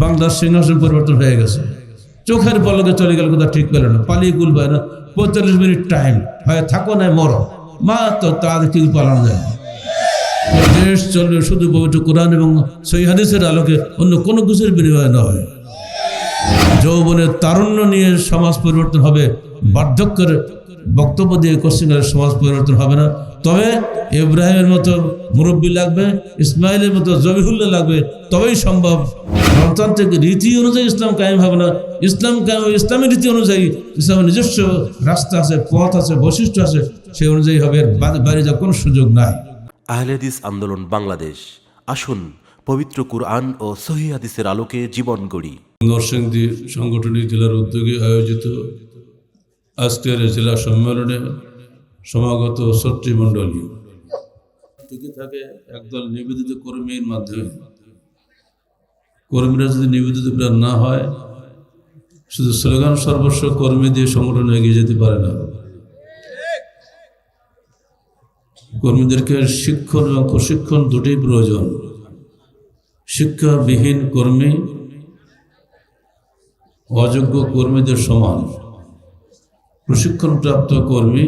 বাংলার সিংহাসন পরিবর্তন হয়ে গেছে। চোখের পলকে চলে গেল, কোথাও ঠিক পেল না। পালিয়ে গুলবে না পঁয়তাল্লিশ মিনিট টাইম হয় থাকো না মরো। মা তো তাদের কিছু পালানো যায়। না দেশ চলবে শুধু পবিত্র কোরআন এবং সই হাদিসের আলোকে, অন্য কোনো কিছুর বিনিময় নয়। যৌবনের তারুণ্য নিয়ে সমাজ পরিবর্তন হবে। বার্ধক্যের বক্তব্য দিয়ে কোশ্চিনের সমাজ পরিবর্তন হবে না। তবে ইব্রাহিমের মতো মুরব্বী লাগবে, ইসমাইলের মতো জবিহুল্লাহ লাগবে, তবেই সম্ভব গণতান্ত্রিক রীতি অনুযায়ী ইসলাম কায়েম হবে না। ইসলাম কায়েম ইসলামের রীতি অনুযায়ী ইসলামের নিজস্ব রাস্তা আছে পথ আছে বৈশিষ্ট্য আছে সেই অনুযায়ী হবে বা- বাইরে যাওয়ার কোনো সুযোগ নাই। আহলেদিস আন্দোলন বাংলাদেশ। আসুন পবিত্র কুরআন ও সহি হাদিসের আলোকে জীবন গড়ি। নরসিংদী সাংগঠনিক জেলার উদ্যোগে আয়োজিত আজকের জেলা সম্মেলনে সমাগত ছত্রিমণ্ডলী টিকে থাকে একদল নিবেদিত কর্মীর মাধ্যমে কর্মীরা যদি নিবেদিত প্রাণ না হয়, শুধু স্লোগান সর্বস্ব কর্মী দিয়ে সংগঠন এগিয়ে যেতে পারে না। কর্মীদেরকে শিক্ষণ এবং প্রশিক্ষণ দুটোই প্রয়োজন। শিক্ষাবিহীন কর্মী, অযোগ্য কর্মীদের সমান। প্রশিক্ষণপ্রাপ্ত কর্মী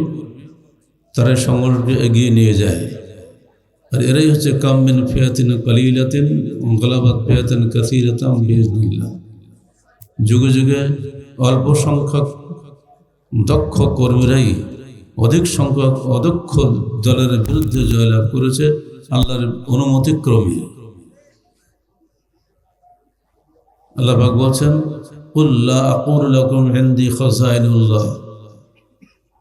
তারা সংগঠনকে এগিয়ে নিয়ে যায়। আর এরাই হচ্ছে কামিন ফেয়াতিন কালিলাতিন গলাবাদ ফেয়াতিন কাসিরাতাম বিজনুল্লাহ যুগে যুগে অল্প সংখ্যক দক্ষ কর্মীরাই অধিক সংখ্যক অদক্ষ দলের বিরুদ্ধে জয়লাভ করেছে আল্লাহর অনুমতিক্রমে আল্লাহ পাক বলছেন কুল্লা আকুর হিন্দি খাজাইনুল্লাহ,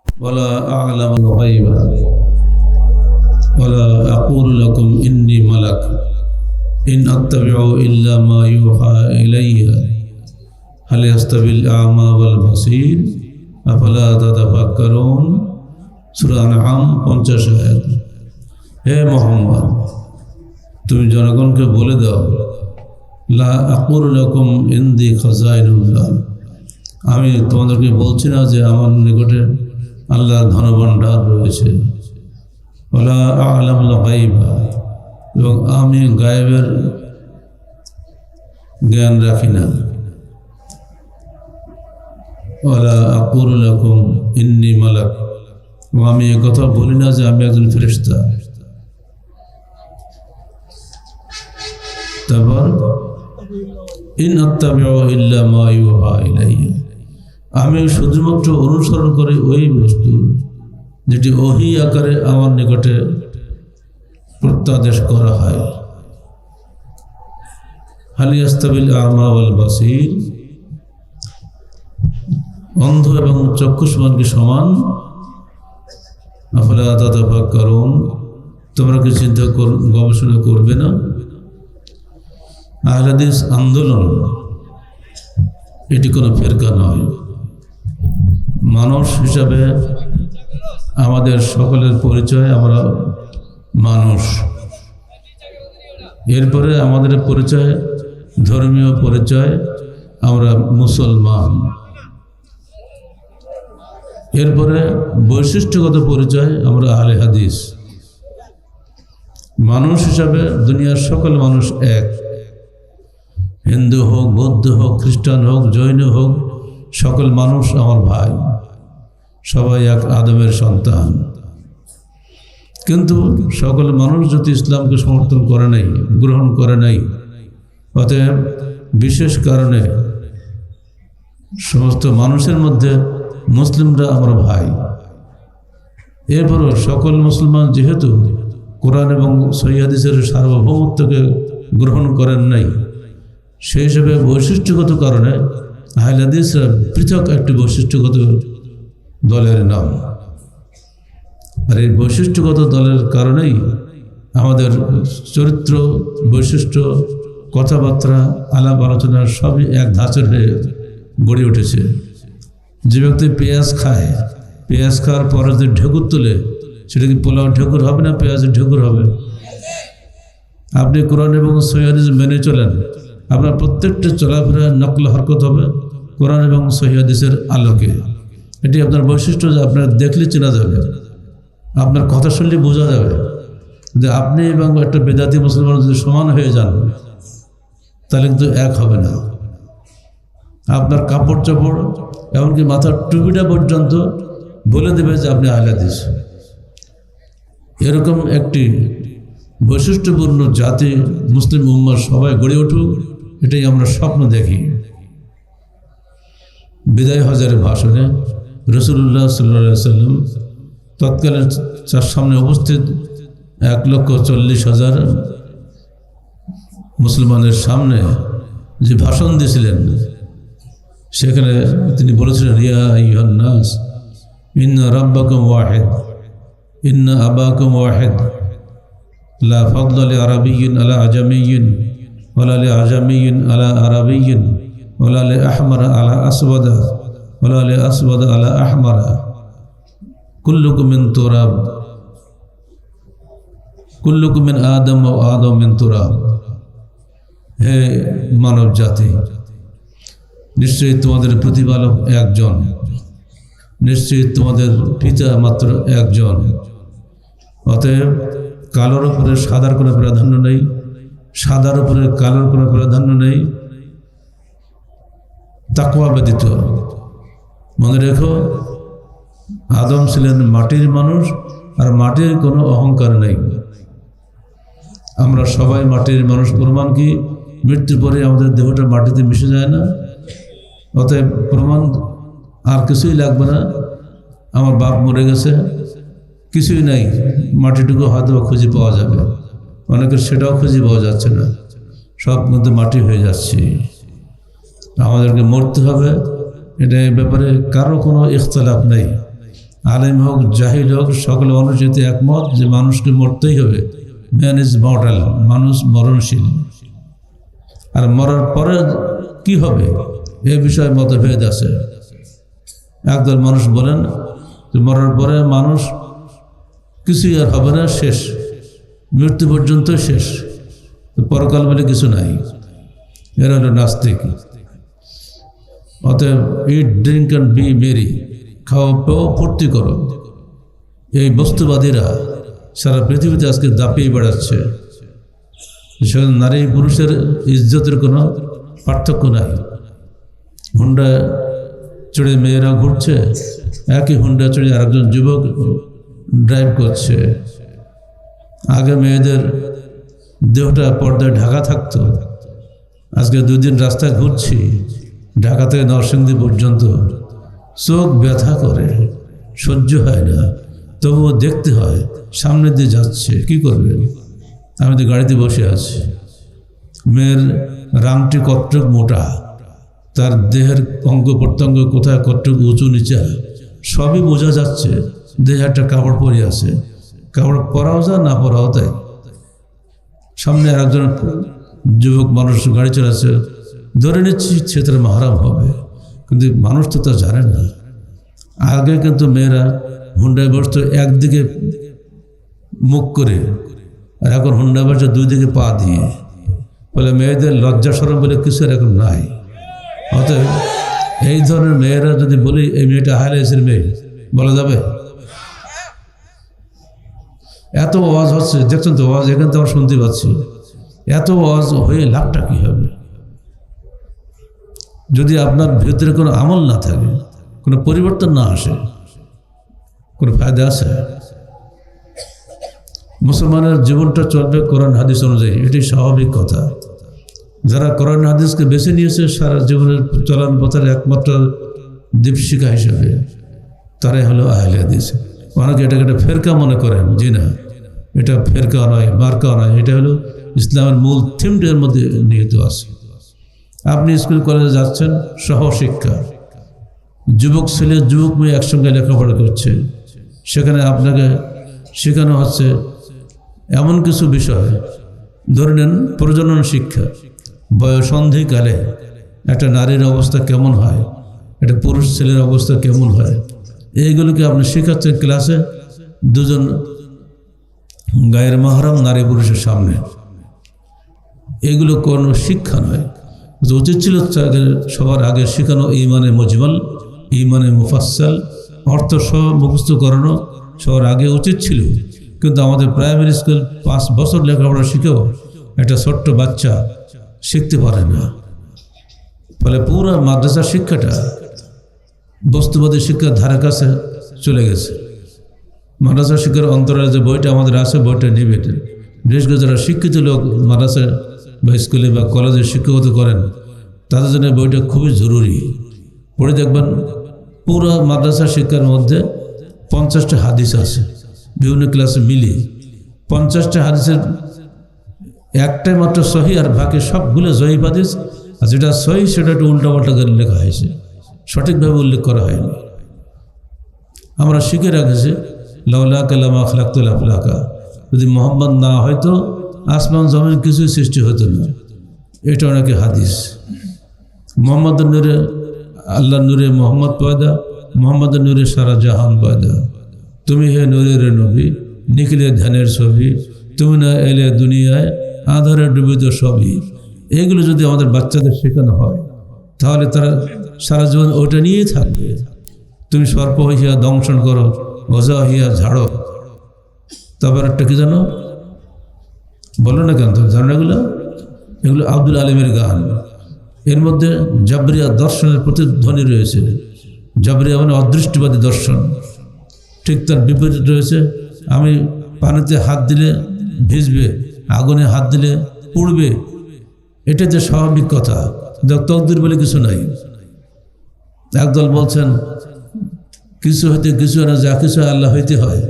ওয়ালা আ'লামুল আকুল লাকুম ইন্নী মালাক ইন আত্তাবিউ ইল্লা মা ইউহা ইলাইয়া হাল ইয়াস্তাবিল আ'মা ওয়াল বাসীর আফালা তাতাফাক্কারুন সূরা আনআম 50 আয়াত। হে মোহাম্মদ, তুমি জনগণকে বলে দাও, লা আকুর রকম ইন্দি খাজাইনুল্লাহ। আমি তোমাদেরকে বলছি না যে আমার নিকটে আল্লাহর ধনভাণ্ডার রয়েছে। এবং আমি গায়েবের জ্ঞান রাখি না। ওলা আকুর রকম ইন্নি মালাক। এবং আমি কথা বলি না যে আমি একজন ফেরিস্তা তারপর, ইন আত্তাবিউ ইল্লা মা আমি শুধুমাত্র অনুসরণ করি ওই বস্তু যেটি ওহি আকারে আমার নিকটে প্রত্যাদেশ করা হয়। হালি আস্তাবিল আমা ওয়াল বাসির। অন্ধ এবং চক্ষুষ্মান কি সমান। আফলা তাতাফাক করুন তোমরা কি চিন্তা কর, গবেষণা করবে না? আহলাদিস আন্দোলন, এটি কোনো ফেরকা নয়। মানুষ হিসাবে আমাদের সকলের পরিচয়, আমরা মানুষ। এরপরে আমাদের পরিচয়, ধর্মীয় পরিচয়, আমরা মুসলমান। এরপরে বৈশিষ্ট্যগত পরিচয়, আমরা আলে হাদিস। মানুষ হিসাবে দুনিয়ার সকল মানুষ এক। হিন্দু হোক, বৌদ্ধ হোক, খ্রিস্টান হোক, জৈন হোক, সকল মানুষ আমার ভাই। সবাই এক আদমের সন্তান। কিন্তু সকল মানুষ যদি ইসলামকে সমর্থন করে নাই, গ্রহণ করে নাই, অতএব বিশেষ কারণে সমস্ত মানুষের মধ্যে মুসলিমরা আমার ভাই। এরপরও সকল মুসলমান যেহেতু কোরআন এবং সৈয়াদিসের সার্বভৌমত্বকে গ্রহণ করেন নাই, সেই হিসেবে বৈশিষ্ট্যগত কারণে হাইলাদিসরা পৃথক একটি বৈশিষ্ট্যগত দলের নাম। আর এই বৈশিষ্ট্যগত দলের কারণেই আমাদের চরিত্র, বৈশিষ্ট্য, কথাবার্তা, আলাপ আলোচনা সবই এক ধাঁচের হয়ে গড়ে উঠেছে। যে ব্যক্তি পেঁয়াজ খায়, পেঁয়াজ খাওয়ার পরে যদি ঢেকুর তোলে, সেটা কি পোলাও ঢেকুর হবে না পেঁয়াজের ঢেকুর হবে? আপনি কোরআন এবং সৈয়াদিস মেনে চলেন। আপনার প্রত্যেকটা চলাফেরা নকল হরকত হবে। কোরআন এবং সহিদিসের আলোকে। এটি আপনার বৈশিষ্ট্য যে আপনার দেখলে চেনা যাবে। আপনার কথা শুনলে বোঝা যাবে যে আপনি এবং একটা বেদাতি মুসলমান যদি সমান হয়ে যান, তাহলে কিন্তু এক হবে না। আপনার কাপড় চাপড় এমনকি মাথার টুপিটা পর্যন্ত বলে দেবে যে আপনি আহলাদিস। এরকম একটি বৈশিষ্ট্যপূর্ণ জাতি মুসলিম উম্মার সবাই গড়ে উঠুক, এটাই আমরা স্বপ্ন দেখি। বিদায় হজারের ভাষণে রসুল্লাহ সাল্লা সাল্লাম তৎকালীন তার সামনে উপস্থিত এক লক্ষ চল্লিশ হাজার মুসলমানের সামনে যে ভাষণ দিয়েছিলেন, সেখানে তিনি বলেছিলেন, ইয়া ইহন্নাস ইন্না রাব্বাকুম ওয়াহেদ, ইন্না আবাকুম ওয়াহেদ, লা ফদল আলী আরবিউন আলা আজামিউন ওলা আলী আজামিউন আলা আরবিউন ওলা আলী আহমার আলা আসবাদা ولا لأسود على أحمر كلكم من تراب كلكم من آدم وآدم من تراب হে মানব জাতি নিশ্চয়ই তোমাদের প্রতিপালক একজন নিশ্চয়ই তোমাদের পিতা মাত্র একজন অতএব কালোর উপরে সাদার কোনো প্রাধান্য নেই সাদার উপরে কালোর কোনো প্রাধান্য নেই তাকুয়া ব্যতীত মনে রেখো, আদম ছিলেন মাটির মানুষ আর মাটির কোনো অহংকার নেই। আমরা সবাই মাটির মানুষ, প্রমাণ কি? মৃত্যুর পরে আমাদের দেহটা মাটিতে মিশে যায় না? অতএব প্রমাণ আর কিছুই লাগবে না। আমার বাপ মরে গেছে, কিছুই নাই। মাটিটুকু হয়তো খুঁজে পাওয়া যাবে। অনেকের সেটাও খুঁজে পাওয়া যাচ্ছে না। সব কিন্তু মাটি হয়ে যাচ্ছে। আমাদেরকে মরতে হবে। এটা ব্যাপারে কারও কোনো ইখতলাফ নেই। আলেম হোক, জাহিল হোক, সকলে অনুচিত একমত যে মানুষকে মরতেই হবে। ম্যান ইজ মর্টাল মানুষ মরণশীল। আর মরার পরে কি হবে? এ বিষয়ে মতভেদ আছে। একদল মানুষ বলেন যে মরার পরে মানুষ কিছুই আর হবে না, শেষ। মৃত্যু পর্যন্ত শেষ। পরকাল বলে কিছু নাই। এরা হলো নাস্তিক। অতএব eat drink and be merry খাওয়া পেও, ফুর্তি করো। এই বস্তুবাদীরা সারা পৃথিবীতে আজকে দাপিয়ে বেড়াচ্ছে। সেখানে নারী পুরুষের ইজ্জতের কোনো পার্থক্য নাই। হুন্ডা চড়ে মেয়েরা ঘুরছে, একই হুন্ডা চড়ে আরেকজন যুবক ড্রাইভ করছে। আগে মেয়েদের দেহটা পর্দায় ঢাকা থাকতো। আজকে দুদিন রাস্তায় ঘুরছি। ঢাকা থেকে নরসিংদী পর্যন্ত চোখ ব্যথা করে, সহ্য হয় না। তবুও দেখতে হয় সামনে দিয়ে যাচ্ছে, কি করবে? আমি তো গাড়িতে বসে আছি। মেয়ের রাংটি কট্টক মোটা, তার দেহের অঙ্গ প্রত্যঙ্গ কোথায় কট্টক উঁচু নিচা, সবই বোঝা যাচ্ছে, দেহে একটা কাপড় পরে আছে। কাপড় পরাও যা না পরাও তাই সামনে একজন যুবক মানুষ গাড়ি চালাচ্ছে ধরে নিচ্ছি সে তার মাহারাম হবে। কিন্তু মানুষ তো তা জানে না। আগে কিন্তু মেয়েরা হুন্ডায় বসতো একদিকে মুখ করে আর এখন হুন্ডা বসে দুই দিকে পা দিয়ে। বলে মেয়েদের লজ্জা সরম বলে কিছু এখন নাই। অতএব এই ধরনের মেয়েরা যদি বলি, এই মেয়েটা হাইলাইসের মেয়ে বলা যাবে? এত ওয়াজ হচ্ছে, দেখছেন তো ওয়াজ, এখান থেকে শুনতে পাচ্ছি। এত ওয়াজ হয়ে লাভটা কী হবে? যদি আপনার ভিতরে কোনো আমল না থাকে, কোনো পরিবর্তন না আসে, কোনো ফায়দা আছে? মুসলমানের জীবনটা চলবে কোরআন, হাদিস অনুযায়ী এটি স্বাভাবিক কথা। যারা কোরআন, হাদিসকে বেছে নিয়েছে, সারা জীবনের চলান পথের একমাত্র দীপশিকা হিসেবে, তারাই হলো আহলে হাদিস। অনেকে এটাকে একটা ফেরকা মনে করেন, জি না, এটা ফেরকা নয়, মার্কা নয়, এটা হলো ইসলামের মূল থিমটার মধ্যে নিহিত আছে। আপনি স্কুল, কলেজে যাচ্ছেন, সহশিক্ষা। যুবক ছেলে, যুবক মেয়ে একসঙ্গে লেখাপড়া করছে। সেখানে আপনাকে শেখানো হচ্ছে এমন কিছু বিষয়। ধরে নেন, প্রজনন শিক্ষা। বয়সন্ধিকালে একটা নারীর অবস্থা কেমন হয়? একটা পুরুষ ছেলের অবস্থা কেমন হয়? এইগুলোকে আপনি শেখাচ্ছেন ক্লাসে দুজন গায়ের মাহারাম নারী পুরুষের সামনে। এগুলো কোনো শিক্ষা নয়। উচিত ছিল তাকে সবার আগে শেখানো ইমানে মজমাল ইমানে মুফাসাল অর্থ সহ মুখস্থ করানো সবার আগে উচিত ছিল। কিন্তু আমাদের প্রাইমারি স্কুল পাঁচ বছর লেখাপড়া শিখেও একটা ছোট্ট বাচ্চা শিখতে পারে না। ফলে পুরো মাদ্রাসার শিক্ষাটা বস্তুবাদী শিক্ষার ধারে কাছে চলে গেছে। মাদ্রাসা শিক্ষার অন্তরালে যে বইটা আমাদের আছে, বইটা নিবে বিশেষ করে যারা শিক্ষিত লোক মাদ্রাসা বা স্কুলে বা কলেজে শিক্ষকতা করেন, তাদের জন্য বইটা খুবই জরুরি। পড়ে দেখবেন পুরো মাদ্রাসা শিক্ষার মধ্যে পঞ্চাশটা হাদিস আছে, বিভিন্ন ক্লাসে মিলিয়ে। পঞ্চাশটা হাদিসের একটাই মাত্র সহি আর বাকি সবগুলো জয়ীফ হাদিস, আর যেটা সহি সেটা একটু উল্টাপাল্টা করে লেখা হয়েছে। সঠিকভাবে উল্লেখ করা হয়নি। আমরা শিখে রাখেছি, লাউলা কালামা আখলাকুল আফলাকা। যদি মোহাম্মদ না হয়তো আসমান জমিন কিছুই সৃষ্টি হতো না। এটা অনেকে হাদিস। মোহাম্মদ নূরে, আল্লাহ নূরে মোহাম্মদ পয়দা, মোহাম্মদ নূরে সারা জাহান পয়দা। তুমি হে নূরের নবী, নিখিলে ধ্যানের ছবি, তুমি না এলে দুনিয়ায় আধারে ডুবিত সবই এগুলো যদি আমাদের বাচ্চাদের শেখানো হয়, তাহলে তারা সারা জীবন ওটা নিয়েই থাকবে। তুমি সর্প হইয়া দংশন করো ওজা হইয়া ঝাড়ো। তারপর একটা কি জানো? বলো না কেন? না এগুলো? আব্দুল আলিমের গান। এর মধ্যে জাবরিয়া দর্শনের প্রতিধ্বনি রয়েছে। জাবরিয়া মানে অদৃষ্টবাদী দর্শন। ঠিক তার বিপরীত রয়েছে, আমি পানিতে হাত দিলে ভিজবে, আগুনে হাত দিলে পুড়বে। এটা যে স্বাভাবিক কথা তকদির বলে কিছু নাই। একদল বলছেন, কিছু হইতে কিছু না, যা কিছু আল্লাহ হইতে হয়।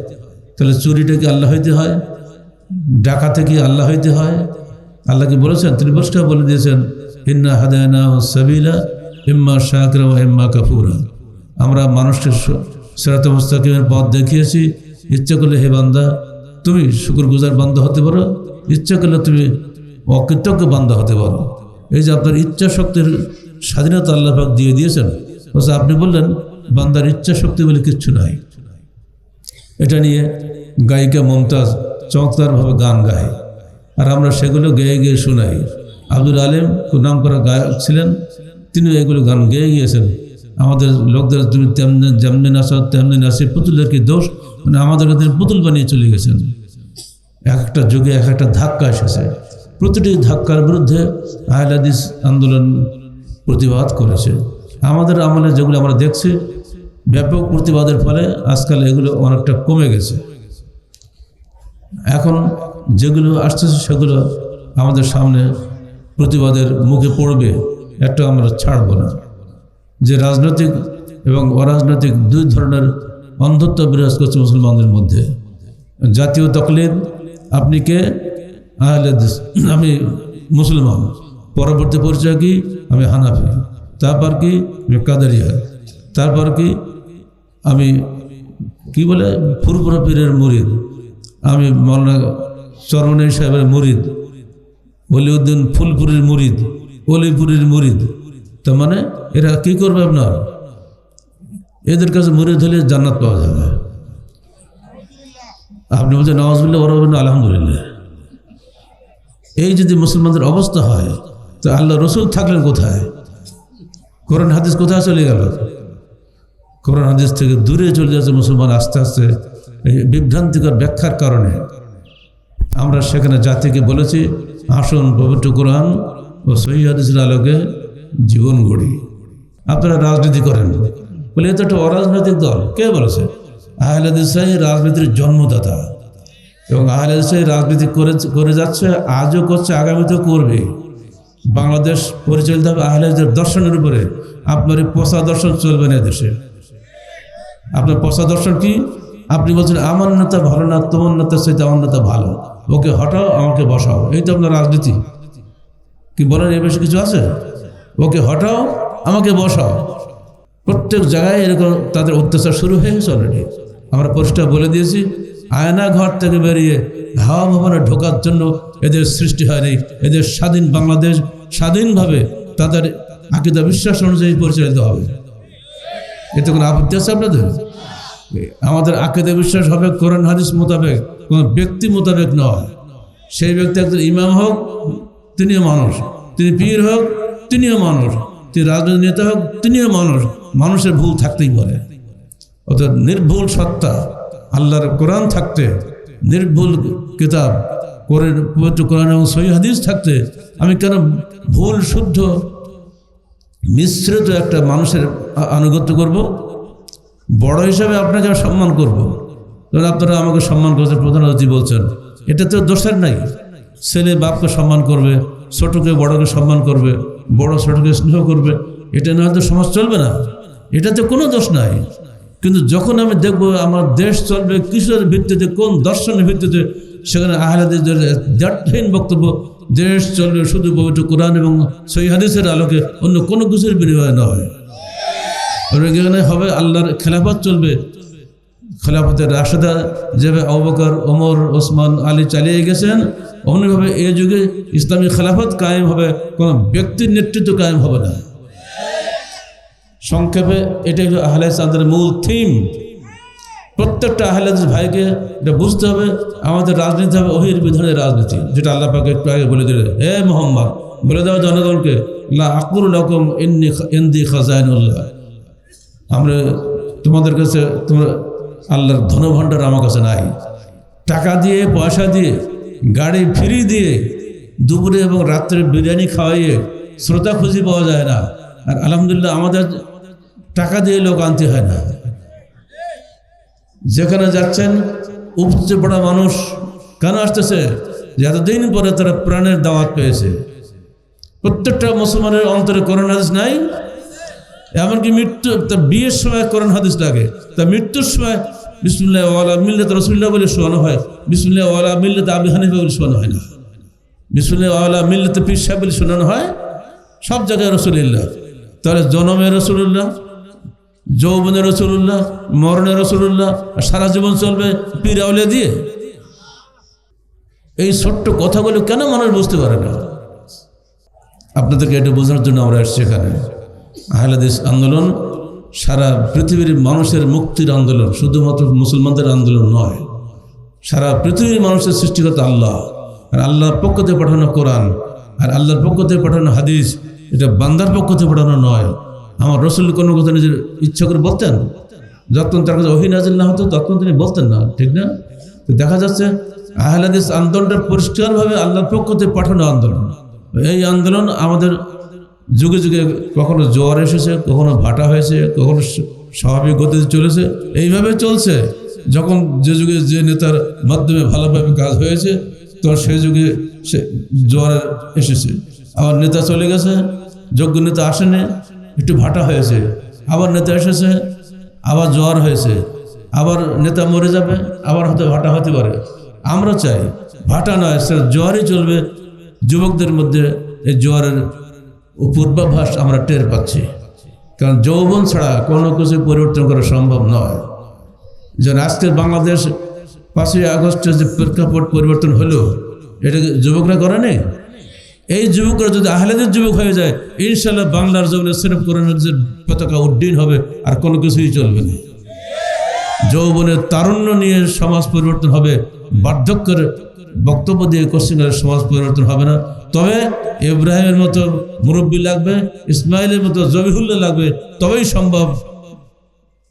তাহলে চুরিটা কি আল্লাহ হইতে হয়? ডাকাতে কি আল্লাহ হইতে হয়? আল্লাহ কি বলেছেন? তিনি বলে দিয়েছেন হিন্না হাদায়না ও সাবিলা, ইম্মা শাকরা ও ইম্মা কাপুরা আমরা মানুষকে সেরাত মুস্তাকিমের পথ দেখিয়েছি। ইচ্ছা করলে হে বান্দা, তুমি শুকুর গুজার হতে পারো। ইচ্ছা করলে তুমি অকৃতজ্ঞ বান্দা হতে পারো। এই যে আপনার ইচ্ছা শক্তির স্বাধীনতা আল্লাহ পাক দিয়ে দিয়েছেন, অথচ আপনি বললেন, বান্দার ইচ্ছা শক্তি বলে কিচ্ছু নাই। এটা নিয়ে গায়িকা মমতাজ চমৎকারভাবে গান গায়। আর আমরা সেগুলো গেয়ে গিয়ে শোনাই। আব্দুল আলিম খুব নাম করা গায়ক ছিলেন। তিনি এগুলো গান গেয়ে গিয়েছেন। আমাদের লোকদের তুমি তেমনি যেমনি নাচো, তেমনি নাচে পুতুলের কি দোষ? মানে আমাদেরকে তিনি পুতুল বানিয়ে চলে গেছেন। এক একটা যুগে এক একটা ধাক্কা এসেছে। প্রতিটি ধাক্কার বিরুদ্ধে আহলাদিস আন্দোলন প্রতিবাদ করেছে। আমাদের আমলে যেগুলো আমরা দেখছি, ব্যাপক প্রতিবাদের ফলে আজকাল এগুলো অনেকটা কমে গেছে। এখন যেগুলো আসতেছে সেগুলো আমাদের সামনে প্রতিবাদের মুখে পড়বে, একটা আমরা ছাড়বো না। যে রাজনৈতিক এবং অরাজনৈতিক দুই ধরনের অন্ধত্ব বিরাজ করছে মুসলমানদের মধ্যে। জাতীয় তকলিদ, আপনি কে? আহলে আমি মুসলমান। পরবর্তী পরিচয় কি? আমি হানাফি। তারপর কি? আমি কাদারিয়া। তারপর কি? আমি কি বলে? ফুরপুরা পীরের মুরিদ। আমি মৌলানা চরমনী সাহেবের মুরিদ বলিউদ্দিন ফুলপুরের মুরিদ, অলিপুরের মুরিদ। তার মানে এরা কি করবে আপনার? এদের কাছে মুরিদ হলে জান্নাত পাওয়া যাবে। আপনি বলছেন নওয়াজবুল্লাহ ওরা বলবেন আলহামদুলিল্লাহ। এই যদি মুসলমানদের অবস্থা হয়, তো আল্লাহ রসুল থাকলেন কোথায়? কোরআন হাদিস কোথায় চলে গেল? কোরআন হাদিস থেকে দূরে চলে যাচ্ছে মুসলমান আস্তে আস্তে। বিভ্রান্তিকর ব্যাখ্যার কারণে আমরা সেখানে জাতিকে বলেছি, আসুন পবিত্র কোরআন ও সহি হাদিসের আলোকে জীবন গড়ি। আপনারা রাজনীতি করেন। বলে, এ তো একটা অরাজনৈতিক দল। কে বলেছে? আহলাদিসাই রাজনীতির জন্মদাতা। এবং আহলাদিসাই রাজনীতি করে করে যাচ্ছে, আজও করছে, আগামীতেও করবে। বাংলাদেশ পরিচালিত হবে আহলাদের দর্শনের উপরে। আপনার এই পচা দর্শন চলবে না দেশে। আপনার পচা দর্শন কি? আপনি বলছেন আমার নেতা ভালো না তোমার নেতার সাথে আমার নেতা ভালো। ওকে, হটাও আমাকে বসাও। এই তো আপনার রাজনীতি। কি বলেন এ বেশি কিছু আছে? ওকে, হটাও আমাকে বসাও। প্রত্যেক জায়গায় এরকম তাদের অত্যাচার শুরু হয়ে গেছে অলরেডি আমরা পরিষ্কার বলে দিয়েছি, আয়না ঘর থেকে বেরিয়ে হাওয়া ভবনে ঢোকার জন্য এদের সৃষ্টি হয়নি। এদের স্বাধীন বাংলাদেশ স্বাধীনভাবে তাদের আকিদা বিশ্বাস অনুযায়ী পরিচালিত হবে। এতে কোনো আপত্তি আছে আপনাদের? আমাদের আকিদা বিশ্বাস হবে, কোরআন হাদিস মোতাবেক, কোনো ব্যক্তি মোতাবেক নয়। সেই ব্যক্তি একজন ইমাম হোক, তিনিও মানুষ। তিনি পীর হোক, তিনিও মানুষ। তিনি রাজনৈতিক নেতা হোক, তিনিও মানুষ। মানুষের ভুল থাকতেই পারে। অর্থাৎ নির্ভুল সত্তা, আল্লাহর কোরআন থাকতে, নির্ভুল কিতাব করে পবিত্র কোরআন এবং সহি হাদিস থাকতে, আমি কেন ভুল, শুদ্ধ, মিশ্রিত একটা মানুষের আনুগত্য করব? বড় হিসাবে আপনাকে সম্মান করব। কারণ আপনারা আমাকে সম্মান করছেন, প্রধান অতিথি বলছেন। এটা তো দোষের নাই। ছেলে বাপকে সম্মান করবে, ছোটকে, বড়কে সম্মান করবে, বড় ছোটকে স্নেহ করবে। এটা না হয়তো সমাজ চলবে না। এটাতে কোনো দোষ নাই। কিন্তু যখন আমি দেখব আমার দেশ চলবে, কিসের ভিত্তিতে, কোন দর্শনের ভিত্তিতে, সেখানে আহলাদের জাতহীন বক্তব্য, দেশ চলবে শুধু পবিত্র কোরআন এবং সই হাদিসের আলোকে, অন্য কোনো কিছুর বিনিময় নয়। এখানে হবে আল্লাহর খেলাফত চলবে। খেলাফতের রাশেদা যেভাবে অবকর ওমর, ওসমান, আলী চালিয়ে গেছেন, অমনিভাবে এই যুগে ইসলামী খেলাফত কায়েম হবে, কোনো ব্যক্তির নেতৃত্ব কায়েম হবে না। সংক্ষেপে এটাই হলো আহলে মূল থিম প্রত্যেকটা আহলে ভাইকে এটা বুঝতে হবে, আমাদের রাজনীতি হবে অহির বিধানের রাজনীতি, যেটা আল্লাহ পাকে একটু আগে বলে দিলে হে মোহাম্মদ, বলে দেওয়া জনগণকে, লা আকুর রকম এন্দি এন্দি খাজাইনুল্লাহ আমরা তোমাদের কাছে, তোমরা আল্লাহর ধনভাণ্ডার আমার কাছে নাই। টাকা দিয়ে, পয়সা দিয়ে, গাড়ি ফ্রি দিয়ে, দুপুরে এবং রাত্রে বিরিয়ানি খাওয়াইয়ে শ্রোতা খুঁজি পাওয়া যায় না। আর আলহামদুলিল্লাহ আমাদের টাকা দিয়ে লোক আনতে হয় না। যেখানে যাচ্ছেন, উপচে পড়া মানুষ কেন আসতেছে? যে এতদিন পরে তারা প্রাণের দাওয়াত পেয়েছে। প্রত্যেকটা মুসলমানের অন্তরে করোনা নাই। এমনকি মৃত্যু বিয়ের সময় করোনা হাদিস লাগে তা মৃত্যুর সময় বিসমুল্লাহ ওয়ালা মিল্লাত রসুল্লাহ বলে শোয়ানো হয়। বিসমুল্লাহ ওয়ালা মিল্লাত আবি হানিফা বলে শোয়ানো হয় না। বিসমুল্লাহ ওয়ালা মিল্লাত পীর সাহেব বলে শোনানো হয় সব জায়গায় রসুলিল্লাহ। তাহলে জনমে রসুল্লাহ যৌবনের রসুল্লাহ মরণের রসুল্লাহ আর সারা জীবন চলবে পীর আউলে দিয়ে। এই ছোট্ট কথাগুলো কেন মানুষ বুঝতে পারে না? আপনাদেরকে এটা বোঝানোর জন্য আমরা এসেছি এখানে। আহলাদিস আন্দোলন সারা পৃথিবীর মানুষের মুক্তির আন্দোলন, শুধুমাত্র মুসলমানদের আন্দোলন নয়। সারা পৃথিবীর মানুষের সৃষ্টিকর্তা আল্লাহ। আর আল্লাহর পক্ষ থেকে পাঠানো কোরআন, আর আল্লাহর পক্ষ থেকে পাঠানো হাদিস, এটা বান্দার পক্ষ থেকে পাঠানো নয়। আমার রসুল কোনো কথা নিজের ইচ্ছা করে বলতেন? যতক্ষণ তার কাছে অহিনাজিল না হতো, ততক্ষণ তিনি বলতেন না, ঠিক না? তো দেখা যাচ্ছে আহলাদিস আন্দোলনটা পরিষ্কারভাবে আল্লাহর পক্ষ থেকে পাঠানো আন্দোলন। এই আন্দোলন আমাদের যুগে যুগে কখনো জ্বর এসেছে, কখনো ভাটা হয়েছে, কখনো স্বাভাবিক গতিতে চলেছে। এইভাবে চলছে। যখন যে যুগে যে নেতার মাধ্যমে ভালোভাবে কাজ হয়েছে, তখন সেই যুগে সে জ্বর এসেছে। আবার নেতা চলে গেছে, যোগ্য নেতা আসেনি, একটু ভাটা হয়েছে। আবার নেতা এসেছে, আবার জ্বর হয়েছে। আবার নেতা মরে যাবে, আবার হয়তো ভাটা হতে পারে। আমরা চাই, ভাটা নয় সে জ্বরই চলবে। যুবকদের মধ্যে এই জ্বরের পূর্বাভাস আমরা টের পাচ্ছি। কারণ যৌবন ছাড়া কোনো কিছু পরিবর্তন করা সম্ভব নয়। যেন আজকের বাংলাদেশ পাঁচই আগস্টে যে প্রেক্ষাপট পরিবর্তন হলো, এটা যুবকরা করেনি এই যুবকরা যদি আহলেদের যুবক হয়ে যায়, ইনশাল্লাহ বাংলার জমিনে সেরফ কোরআনের যে পতাকা উড্ডীন হবে, আর কোনো কিছুই চলবে না। যৌবনের তারুণ্য নিয়ে সমাজ পরিবর্তন হবে, বার্ধক্যের বক্তব্য দিয়ে কোশ্চিনের সমাজ পরিবর্তন হবে না। তবে ইব্রাহিমের মতো মুরব্বী লাগবে, ইসমাইলের মতো জবিহুল্লাহ লাগবে, তবেই সম্ভব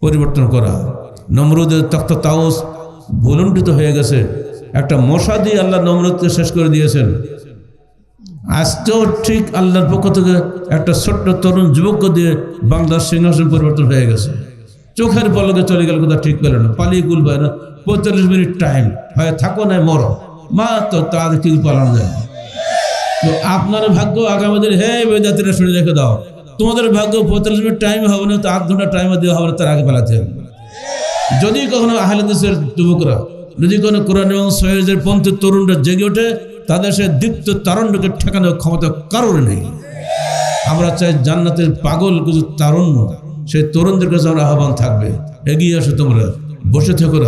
পরিবর্তন করা। নমরুদের তক্ত তাউস ভুলুণ্ঠিত হয়ে গেছে। একটা মশা দিয়ে আল্লাহ নমরুদকে শেষ করে দিয়েছেন। আজকেও ঠিক আল্লাহর পক্ষ থেকে একটা ছোট্ট তরুণ যুবককে দিয়ে বাংলার সিংহাসন পরিবর্তন হয়ে গেছে। চোখের পলকে চলে গেল কোথাও ঠিক পেল না। পালিয়ে পায় না। পঁয়তাল্লিশ মিনিট টাইম হয় থাকো না মরো। মা তো তাদের কি পালানো যায়। তো আপনার ভাগ্য আগামী দিন, হে বেদাতিরা, শুনে রেখে দাও। তোমাদের ভাগ্য পঁয়তাল্লিশ মিনিট টাইম হবে না, তো আধ ঘণ্টা টাইমে দেওয়া হবে তার আগে পালাতে হবে। যদি কখনো আহলে দেশের যুবকরা, যদি কোনো কোরআন এবং সহেজের পন্থের তরুণরা জেগে ওঠে, তাদের সে দীপ্ত তারণ্যকে ঠেকানোর ক্ষমতা কারোর নেই। আমরা চাই জান্নাতের পাগল কিছু তারুণ্য, সেই তরুণদের কাছে আমার আহ্বান থাকবে। এগিয়ে আসো তোমরা, বসে থেকো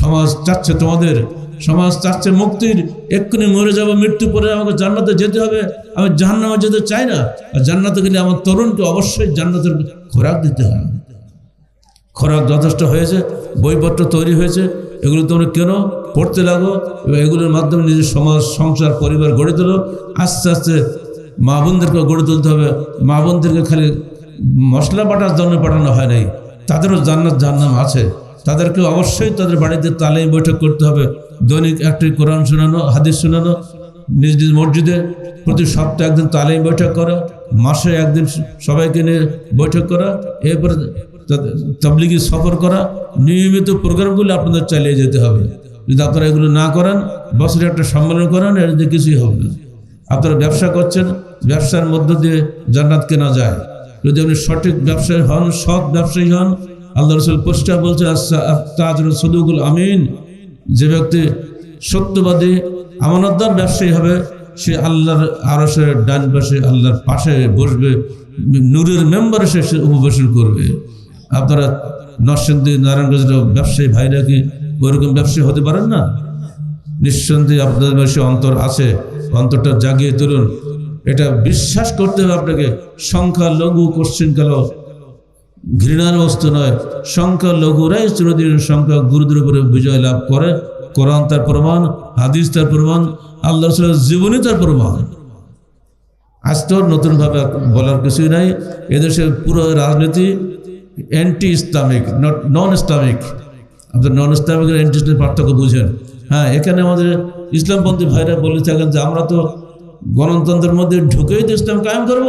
সমাজ চাচ্ছে তোমাদের সমাজ চাচ্ছে মুক্তির, এক্ষুনি মরে যাব মৃত্যু পরে আমাকে জান্নাতে যেতে হবে। আমি জান্নাতে যেতে চাই না। আর জান্নাতে গেলে আমার তরুণকে অবশ্যই জান্নাতের খোরাক দিতে হবে। খোরাক যথেষ্ট হয়েছে, বইপত্র তৈরি হয়েছে, এগুলো তোমরা কেন পড়তে লাগো? এবং এগুলোর মাধ্যমে নিজের সমাজ, সংসার, পরিবার গড়ে তোলো। আস্তে আস্তে মা বোনদেরকে গড়ে তুলতে হবে। মা বোনদেরকে খালি মশলা বাটার জন্য পাঠানো হয় নাই। তাদেরও জান্নাত জান্নাম আছে। তাদেরকে অবশ্যই তাদের বাড়িতে তালিম বৈঠক করতে হবে। দৈনিক একটি কোরআন শোনানো, হাদিস শোনানো, নিজ নিজ মসজিদে প্রতি সপ্তাহে একদিন তালিম বৈঠক করা, মাসে একদিন সবাইকে নিয়ে বৈঠক করা, এরপরে তাবলিগি সফর করা, নিয়মিত প্রোগ্রামগুলো আপনাদের চালিয়ে যেতে হবে। যদি আপনারা এগুলো না করেন, বছরে একটা সম্মেলন করেন, এর দিয়ে কিছুই হবে না। আপনারা ব্যবসা করছেন, ব্যবসার মধ্য দিয়ে জান্নাত কেনা যায়। যদি আপনি সঠিক ব্যবসায়ী হন, সৎ ব্যবসায়ী হন, আল্লাহ রসুল পরিষ্কার বলছে তাজর সদুকুল আমিন। যে ব্যক্তি সত্যবাদী, আমানতদার ব্যবসায়ী হবে, সে আল্লাহর আরসের ডান পাশে, আল্লাহর পাশে বসবে, নূরের মেম্বার এসে সে উপবেশন করবে। আপনারা নরসিংদী নারায়ণগঞ্জের ব্যবসায়ী ভাইরা কি ওইরকম ব্যবসায়ী হতে পারেন না? নিঃসন্দেহে আপনাদের বেশি অন্তর আছে, অন্তরটা জাগিয়ে তুলুন। এটা বিশ্বাস করতে হবে আপনাকে। সংখ্যা লঘু কোশ্চিন কাল ঘৃণার বস্তু নয়, সংখ্যা লঘুরাই চিরদিন সংখ্যা গুরুদের উপরে বিজয় লাভ করে। কোরআন তার প্রমাণ, হাদিস তার প্রমাণ, আল্লাহ জীবনী তার প্রমাণ। আজ তো নতুনভাবে বলার কিছুই নাই। এদেশের পুরো রাজনীতি anti Islamic not non Islamic আপনার নন ইসলামিক অ্যান্টি ইসলামিক পার্থক্য বুঝেন। হ্যাঁ এখানে আমাদের ইসলামপন্থী ভাইরা বলে থাকেন যে, আমরা তো গণতন্ত্রের মধ্যে ঢুকেই তো ইসলাম কায়েম করব।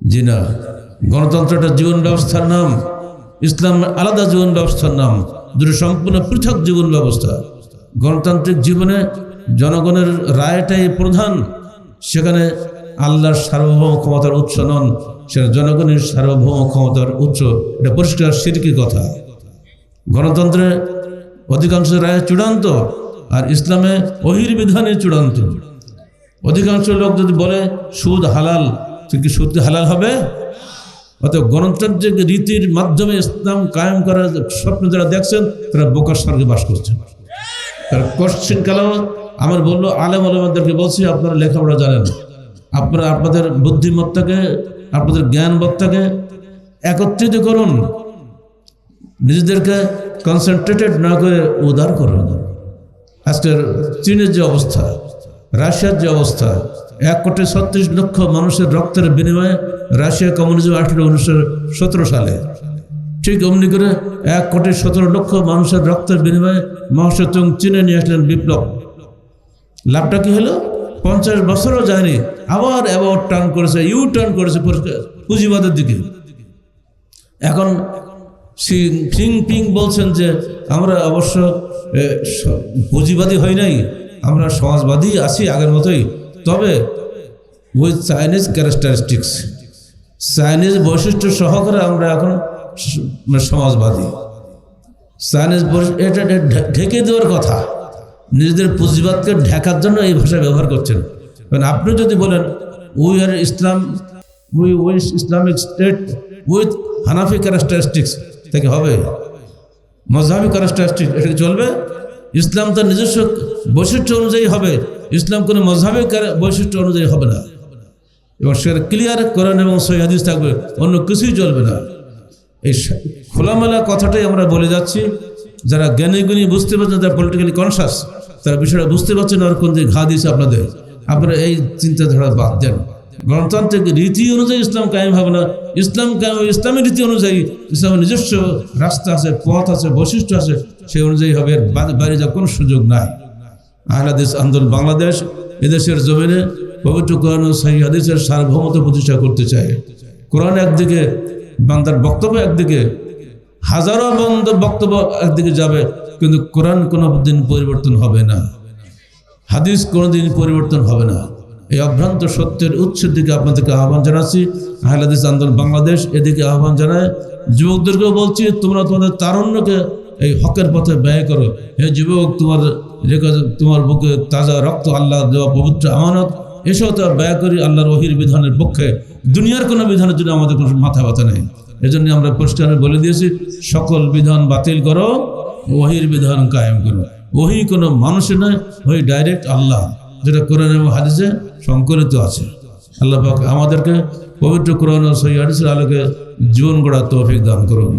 জি না। গণতন্ত্রটা জীবন ব্যবস্থার নাম, ইসলাম আলাদা জীবন ব্যবস্থার নাম দুটো সম্পূর্ণ পৃথক জীবন ব্যবস্থা। গণতান্ত্রিক জীবনে জনগণের রায়টাই প্রধান, সেখানে আল্লাহর সার্বভৌম ক্ষমতার উৎস নন সেটা জনগণের সার্বভৌম ক্ষমতার উৎস, এটা পরিষ্কার সিরকি কথা। গণতন্ত্রে অধিকাংশ রায় চূড়ান্ত আর ইসলামে অহির বিধানে চূড়ান্ত। অধিকাংশ লোক যদি বলে সুদ হালাল, তো কি সুদ হালাল হবে? অতএব গণতান্ত্রিক রীতির মাধ্যমে ইসলাম কায়েম করার স্বপ্ন যারা দেখছেন, তারা বোকার স্বর্গে বাস করছেন তার কোশ্চিন কালেও আমার বলল, আলেম আলমদেরকে বলছি, আপনারা লেখাপড়া জানেন আপনারা আপনাদের বুদ্ধিমত্তাকে, আপনাদের জ্ঞানবত্তাকে একত্রিত করুন। নিজেদেরকে কনসেন্ট্রেটেড না করে উদার করুন। আজকের চীনের যে অবস্থা, রাশিয়ার যে অবস্থা, এক কোটি ছত্রিশ লক্ষ মানুষের রক্তের বিনিময়ে রাশিয়া কমিউনিজম আসলো উনিশশো সতেরো সালে। ঠিক অমনি করে এক কোটি সতেরো লক্ষ মানুষের রক্তের বিনিময়ে মহাসচং চীনে নিয়ে আসলেন বিপ্লব। লাভটা কি হলো? পঞ্চাশ বছরও যায়নি, আবার অ্যাবাউট টার্ন করেছে ইউ টার্ন করেছে পুঁজিবাদের দিকে। এখন সিং পিং বলছেন যে, আমরা অবশ্য পুঁজিবাদী হই নাই, আমরা সমাজবাদী আছি আগের মতোই। তবে উইথ চাইনিজ ক্যারেক্টারিস্টিক্স চাইনিজ বৈশিষ্ট্য সহকারে আমরা এখন মানে সমাজবাদী। চাইনিজ এটা ঢেকে দেওয়ার কথা। নিজেদের পুঁজিবাদকে ঢেকার জন্য এই ভাষা ব্যবহার করছেন। কারণ আপনি যদি বলেন we are Islam we wish Islamic state with Hanafi characteristics থেকে হবে? মজাবি ক্যারেক্টারিস্টিক এটা কি চলবে? ইসলাম তার নিজস্ব বৈশিষ্ট্য অনুযায়ী হবে। ইসলাম কোনো মজাবি বৈশিষ্ট্য অনুযায়ী হবে না। এবং সেটা ক্লিয়ার করেন এবং সহি হাদিস থাকবে, অন্য কিছুই চলবে না। এই খোলামেলা কথাটাই আমরা বলে যাচ্ছি। যারা জ্ঞানী গুণী বুঝতে পারছেন, যারা পলিটিক্যালি কনসাস তারা বিষয়টা বুঝতে পারছেন আর কোন দিকে ঘা দিয়েছে আপনাদের। আপনারা এই চিন্তাধারা বাদ দেন। গণতান্ত্রিক রীতি অনুযায়ী ইসলাম কায়েম হবে না। ইসলাম কায়েম ইসলামের রীতি অনুযায়ী ইসলামের নিজস্ব রাস্তা আছে, পথ আছে, বৈশিষ্ট্য আছে, সেই অনুযায়ী হবে। বাইরে যাওয়ার কোনো সুযোগ নাই। আহলাদিস আন্দোলন বাংলাদেশ, এদেশের জমিনে পবিত্র কোরআন ও সহি হাদিসের সার্বভৌমত্ব প্রতিষ্ঠা করতে চায়। কোরআন একদিকে, বান্দার বক্তব্য একদিকে, হাজারো বন্ধুর বক্তব্য একদিকে যাবে, কিন্তু কোরআন কোনো দিন পরিবর্তন হবে না। হাদিস কোনোদিন পরিবর্তন হবে না। এই অভ্রান্ত সত্যের উৎসের দিকে আপনাদেরকে আহ্বান জানাচ্ছি। হাইলাদিস আন্দোলন বাংলাদেশ এদিকে আহ্বান জানায়। যুবকদেরকেও বলছি, তোমরা তোমাদের তারুণ্যকে এই হকের পথে ব্যয় করো। হে যুবক, তোমার তোমার বুকে তাজা রক্ত আল্লাহ দেওয়া পবিত্র আমানত। এসব তো ব্যয় করি আল্লাহর ওহির বিধানের পক্ষে দুনিয়ার কোনো বিধানের জন্য আমাদের কোনো মাথা ব্যথা নেই। এজন্য আমরা পরিষ্কার বলে দিয়েছি, সকল বিধান বাতিল করো, ওহির বিধান কায়েম করো। ওহি কোনো মানুষের নয় ওই ডাইরেক্ট আল্লাহ, যেটা কোরআন এবং হাদিসে সংকলিত আছে। আল্লাহ আমাদেরকে পবিত্র কোরআন ও সহি হাদিসের আলোকে জীবন গড়ার তৌফিক দান করুন।